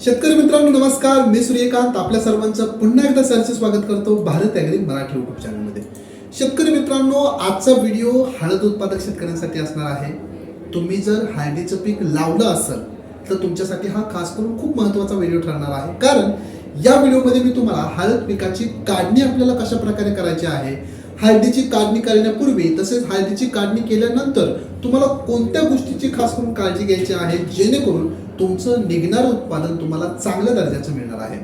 शेतकरी मित्रांनो नमस्कार. मी सूर्यकांत. आपल्या सर्वांचं पुन्हा एकदा सरचे स्वागत करतो भारत ॲग्री मराठी युट्यूब चॅनलमध्ये शेतकरी मित्रांनो आजचा व्हिडिओ हळद उत्पादक शेतकऱ्यांसाठी असणार आहे. तुम्ही जर हळदीचं पीक लावलं असेल तर तुमच्यासाठी हा खास करून खूप महत्त्वाचा व्हिडिओ ठरणार आहे. कारण या व्हिडिओमध्ये मी तुम्हाला हळद पिकाची काढणी आपल्याला कशा प्रकारे करायची आहे हळदीची काढणी करण्यापूर्वी तसेच हळदीची काढणी केल्यानंतर तुम्हाला कोणत्या गोष्टीची खास करून काळजी घ्यायची आहे जेणेकरून तुमचं निघणारं उत्पादन तुम्हाला चांगल्या दर्जाचं मिळणार आहे.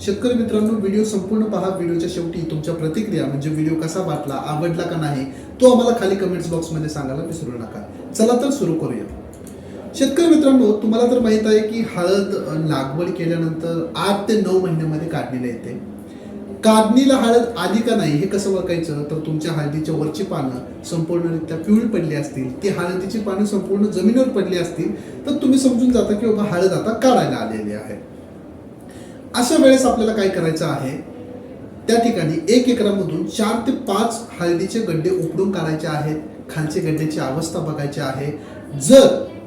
शेतकरी मित्रांनो व्हिडिओ संपूर्ण पहा. व्हिडिओच्या शेवटी तुमच्या प्रतिक्रिया म्हणजे व्हिडिओ कसा वाटला आवडला का नाही तो आम्हाला खाली कमेंट्स बॉक्समध्ये सांगायला विसरू नका. चला तर सुरू करूया. शेतकरी मित्रांनो तुम्हाला तर माहीत आहे की हळद लागवड केल्यानंतर आठ ते नऊ महिन्यामध्ये काढलेले येते. काढणीला हळद आली का नाही हे कसं ओळखायचं? तर तुमच्या हळदीच्या वरची पानं संपूर्णरित्या पिवळी पडली असतील ती हळदीची पानं संपूर्ण जमिनीवर पडली असतील तर तुम्ही समजून जाता की बाबा हळद आता काढायला आलेली आहे. अशा वेळेस आपल्याला काय करायचं आहे? त्या ठिकाणी एक एकरामधून चार ते पाच हळदीचे गड्डे उपडून काढायचे आहेत खालचे गड्ड्याची अवस्था बघायची आहे. जर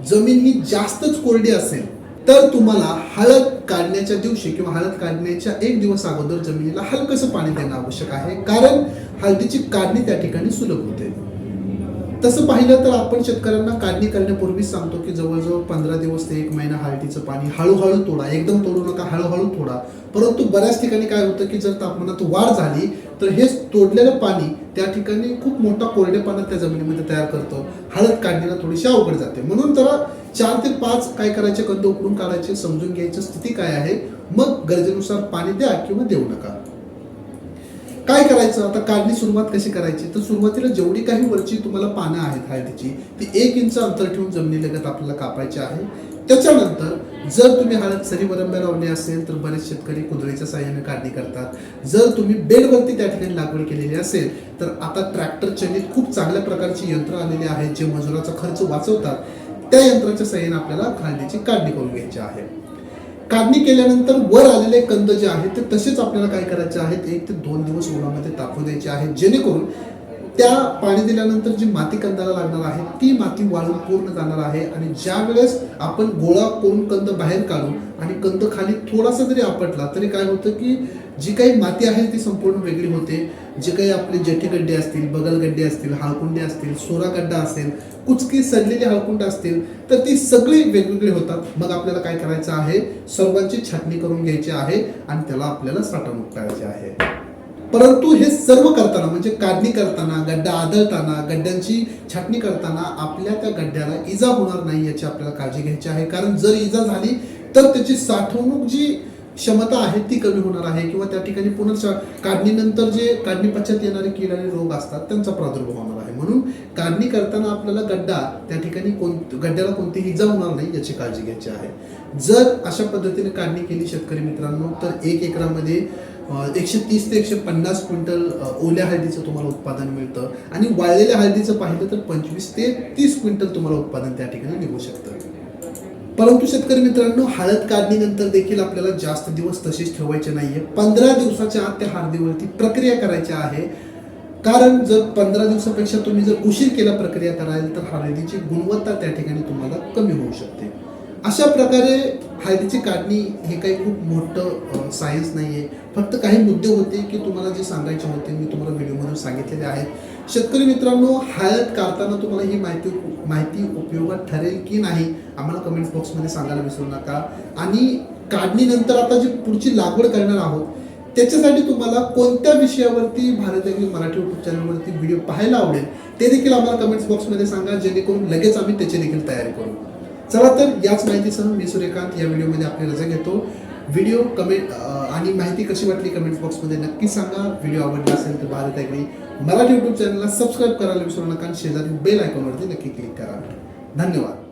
जमीन ही जास्तच कोरडी असेल तर तुम्हाला हळद काढण्याच्या दिवशी किंवा हळद काढण्याच्या एक दिवस अगोदर जमिनीला हलकसं पाणी देणं आवश्यक आहे. कारण हळदीची काढणी त्या ठिकाणी सुलभ होते. तसं पाहिलं तर आपण शेतकऱ्यांना काढणी करण्यापूर्वीच सांगतो की जवळजवळ पंधरा दिवस ते एक महिना हळदीचं पाणी हळूहळू तोडा. एकदम तोडू नका हळूहळू तोडा. परंतु बऱ्याच ठिकाणी काय होतं की जर तापमानात वाढ झाली तर हे तोडलेलं पाणी त्या ठिकाणी खूप मोठा कोरडेपणा त्या जमिनीमध्ये तयार करतो. हळद काढणीला थोडीशी अवघड जाते. म्हणून तर चार ते पाच काय करायचे? कंद उकडून काढायचे समजून घ्यायची स्थिती काय आहे? मग गरजेनुसार पाणी द्या किंवा देऊ नका. काय करायचं? आता काढणी सुरुवात कशी करायची? तर सुरुवातीला जेवढी काही वरची तुम्हाला पानं आहेत हळदीची ती एक इंच अंतर ठेवून जमिनीलगत आपल्याला कापायची आहे. त्याच्यानंतर जर तुम्ही हळद सरी वरंब्या लावली असेल तर बरेच शेतकरी कुदळीच्या साह्याने काढणी करतात. जर तुम्ही बेडवरती त्या ठिकाणी लागवड केलेली असेल तर आता ट्रॅक्टर चलित खूप चांगल्या प्रकारची यंत्र आलेली आहेत जे मजुराचा खर्च वाचवतात. त्या यंत्राच्या सहाय्याने आपल्याला हळदीची काढणी करून घ्यायची आहे. काढणी केल्यानंतर वर आलेले कंद जे आहेत ते तसेच आपल्याला काय करायचे आहेत? एक ते दोन दिवस उन्हामध्ये टाकू द्यायचे आहेत जेणेकरून त्या पाणी दिल्यानंतर जी माती कंदाला लागणार आहे ती माती वाळून पूर्ण जाणार आहे. आणि ज्या वेळेस आपण गोळा करून कंद बाहेर काढू आणि कंद खाली थोडासा जरी आपटला तरी काय होतं की जी काही माती आहे ती संपूर्ण वेगळी होते. जे काही आपले जेठे गड्डे असतील बगल गड्डे असतील हाळकुंडे असतील सोरा गड्डा असेल कुचकी सडलेली हाळकुंड असतील तर ती सगळी वेगवेगळी होतात. मग आपल्याला काय करायचं आहे? सर्वांची छाटणी करून घ्यायची आहे आणि त्याला आपल्याला साठवणूक करायची आहे. परंतु हे सर्व करताना म्हणजे काढणी करताना गड्डा आदळताना गड्ड्यांची छाटणी करताना आपल्या त्या गड्ड्याला इजा होणार नाही याची आपल्याला काळजी घ्यायची आहे. कारण जर इजा झाली तर त्याची साठवणूक जी क्षमता आहे ती कमी होणार आहे किंवा त्या ठिकाणी पुन्हा काढणीनंतर जे काढणी पश्चात येणारे कीड आणि रोग असतात त्यांचा प्रादुर्भाव होणार आहे. म्हणून काढणी करताना आपल्याला गड्डा त्या ठिकाणी कोण गड्ड्याला कोणतीही इजा होणार नाही याची काळजी घ्यायची आहे. जर अशा पद्धतीने काढणी केली शेतकरी मित्रांनो तर एक एकरामध्ये एकशे तीस ते एकशे पन्नास क्विंटल ओल्या हळदीचं तुम्हाला उत्पादन मिळतं. आणि वाळलेल्या हळदीचं पाहिलं तर पंचवीस ते तीस क्विंटल तुम्हाला उत्पादन त्या ठिकाणी निघू शकतं. परंतु शेतकरी मित्रांनो हळद काढणीनंतर देखील आपल्याला जास्त दिवस तशीच ठेवायचे नाहीये. पंधरा दिवसाच्या आत त्या हळदीवरती प्रक्रिया करायची आहे. कारण जर पंधरा दिवसापेक्षा तुम्ही जर उशीर केला प्रक्रिया करायला तर हळदीची गुणवत्ता त्या ठिकाणी तुम्हाला कमी होऊ शकते. अशा प्रकारे हळदीची काढणी हे काही खूप मोठं सायन्स नाही आहे फक्त काही मुद्दे होते की तुम्हाला जे सांगायचे होते मी तुम्हाला व्हिडिओमधून सांगितलेले आहेत. शेतकरी मित्रांनो हळद काढताना तुम्हाला ही माहिती माहिती उपयोगात ठरेल की नाही आम्हाला कमेंट बॉक्समध्ये सांगायला विसरू नका. आणि काढणीनंतर आता जी पुढची लागवड करणार आहोत त्याच्यासाठी तुम्हाला कोणत्या विषयावरती भारत मराठी यूट्यूब चॅनलवरती व्हिडिओ पाहायला आवडेल ते देखील आम्हाला कमेंट्स बॉक्समध्ये सांगा जेणेकरून लगेच आम्ही त्याची देखील तयारी करू. चला तर याच माहितीसह मी सूर्यकांत या व्हिडिओमध्ये आपली रजा घेतो. व्हिडिओ कमेंट आणि माहिती कशी वाटली कमेंट बॉक्समध्ये नक्की सांगा. व्हिडिओ आवडला असेल तर भारत ऐकली मराठी युट्यूब चॅनलला सबस्क्राईब करायला विसरू नका आणि शेजारी बेल आयकॉनवरती नक्की क्लिक करा. धन्यवाद.